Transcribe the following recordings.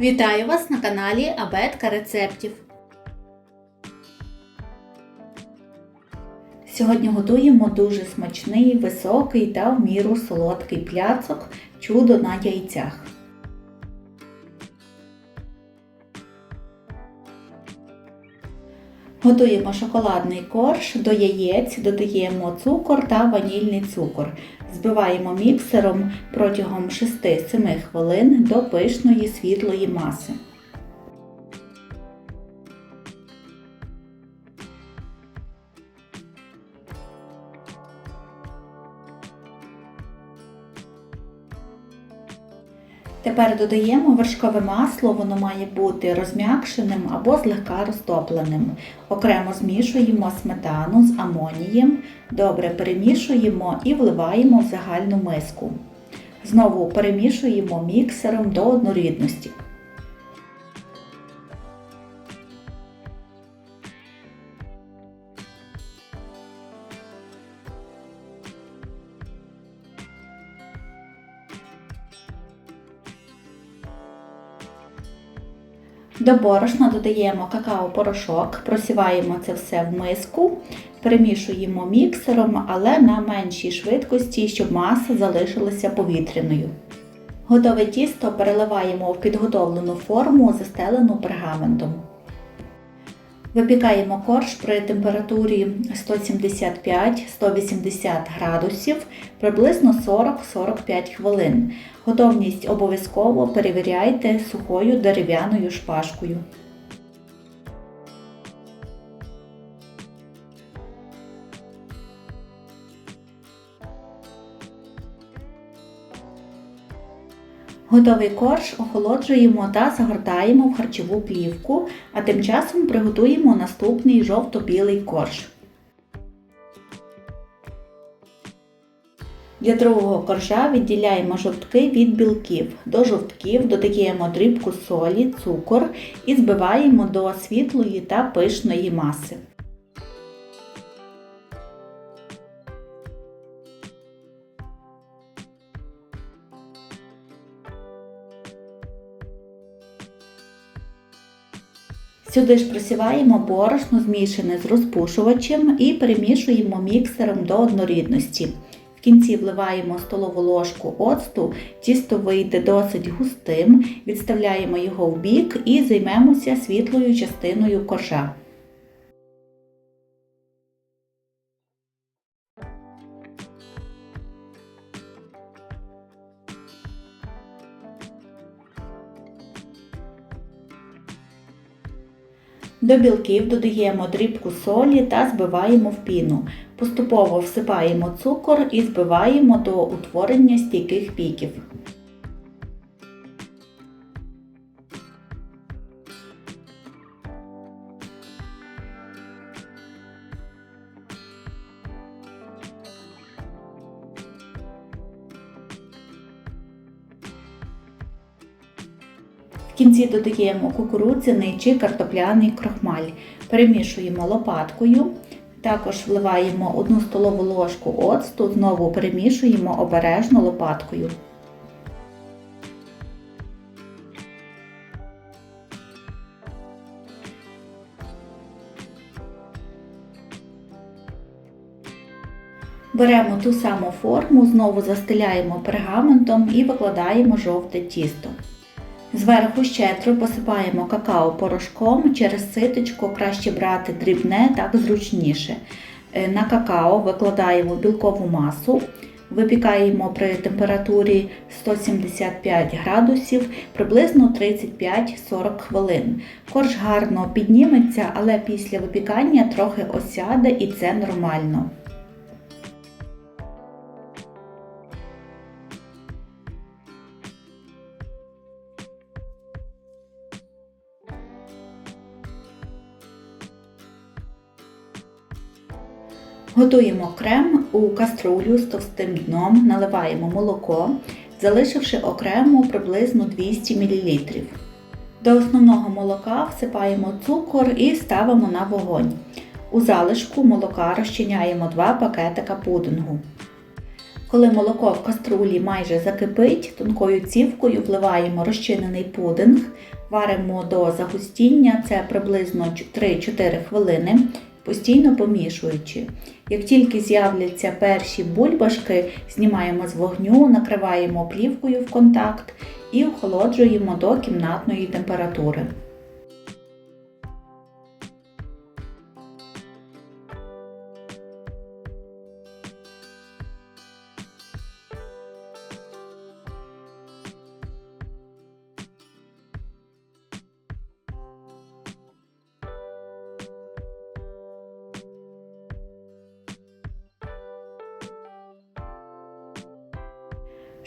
Вітаю вас на каналі Абетка рецептів. Сьогодні готуємо дуже смачний, високий та в міру солодкий пляцок чудо на яйцях. Готуємо шоколадний корж, до яєць додаємо цукор та ванільний цукор. Збиваємо міксером протягом 6-7 хвилин до пишної світлої маси. Тепер додаємо вершкове масло, воно має бути розм'якшеним або злегка розтопленим. Окремо змішуємо сметану з амонієм, добре перемішуємо і вливаємо в загальну миску. Знову перемішуємо міксером до однорідності. До борошна додаємо какао-порошок, просіваємо це все в миску, перемішуємо міксером, але на меншій швидкості, щоб маса залишилася повітряною. Готове тісто переливаємо в підготовлену форму, застелену пергаментом. Випікаємо корж при температурі 175-180 градусів приблизно 40-45 хвилин. Готовність обов'язково перевіряйте сухою дерев'яною шпажкою. Готовий корж охолоджуємо та загортаємо в харчову плівку, а тим часом приготуємо наступний жовто-білий корж. Для другого коржа відділяємо жовтки від білків. До жовтків додаємо дрібку солі, цукор і збиваємо до світлої та пишної маси. Сюди ж просіваємо борошно змішане з розпушувачем і перемішуємо міксером до однорідності. В кінці вливаємо столову ложку оцту, тісто вийде досить густим, відставляємо його в бік і займемося світлою частиною коржа. До білків додаємо дрібку солі та збиваємо в піну. Поступово всипаємо цукор і збиваємо до утворення стійких піків. В кінці додаємо кукурудзяний чи картопляний крохмаль. Перемішуємо лопаткою. Також вливаємо 1 столову ложку оцту, знову перемішуємо обережно лопаткою. Беремо ту саму форму, знову застеляємо пергаментом і викладаємо жовте тісто. Зверху щедро посипаємо какао-порошком, через ситочко краще брати дрібне, так зручніше. Е, на какао викладаємо білкову масу, випікаємо при температурі 175 градусів приблизно 35-40 хвилин. Корж гарно підніметься, але після випікання трохи осяде і це нормально. Готуємо крем у каструлю з товстим дном, наливаємо молоко, залишивши окремо приблизно 200 мл. До основного молока всипаємо цукор і ставимо на вогонь. У залишку молока розчиняємо 2 пакетика пудингу. Коли молоко в каструлі майже закипить, тонкою цівкою вливаємо розчинений пудинг, варимо до загустіння, це приблизно 3-4 хвилини, постійно помішуючи. Як тільки з'являться перші бульбашки, знімаємо з вогню, накриваємо плівкою в контакт і охолоджуємо до кімнатної температури.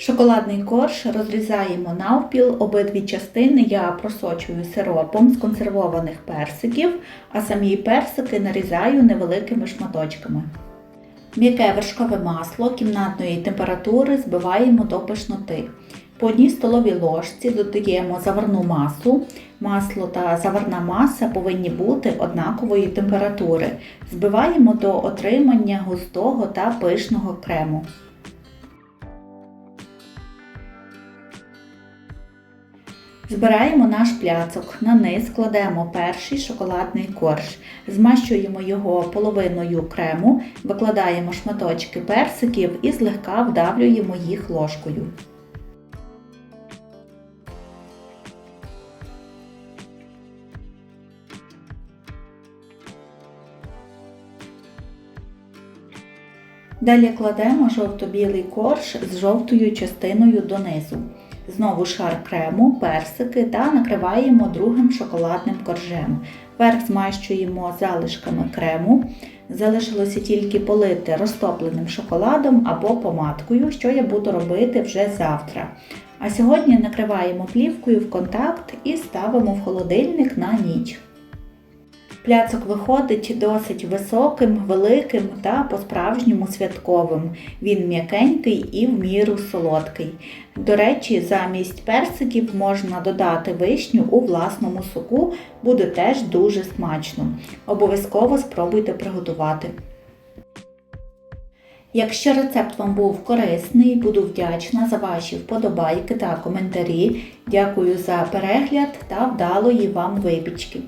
Шоколадний корж розрізаємо навпіл, обидві частини я просочую сиропом з консервованих персиків, а самі персики нарізаю невеликими шматочками. М'яке вершкове масло кімнатної температури збиваємо до пишноти. По одній столовій ложці додаємо заварну масу. Масло та заварна маса повинні бути однакової температури. Збиваємо до отримання густого та пишного крему. Збираємо наш пляцок, на низ кладемо перший шоколадний корж, змащуємо його половиною крему, викладаємо шматочки персиків і злегка вдавлюємо їх ложкою. Далі кладемо жовто-білий корж з жовтою частиною донизу. Знову шар крему, персики та накриваємо другим шоколадним коржем. Верх змащуємо залишками крему. Залишилося тільки полити розтопленим шоколадом або помадкою, що я буду робити вже завтра. А сьогодні накриваємо плівкою в контакт і ставимо в холодильник на ніч. Пляцок виходить досить високим, великим та по-справжньому святковим. Він м'якенький і в міру солодкий. До речі, замість персиків можна додати вишню у власному соку, буде теж дуже смачно. Обов'язково спробуйте приготувати. Якщо рецепт вам був корисний, буду вдячна за ваші вподобайки та коментарі. Дякую за перегляд та вдалої вам випічки!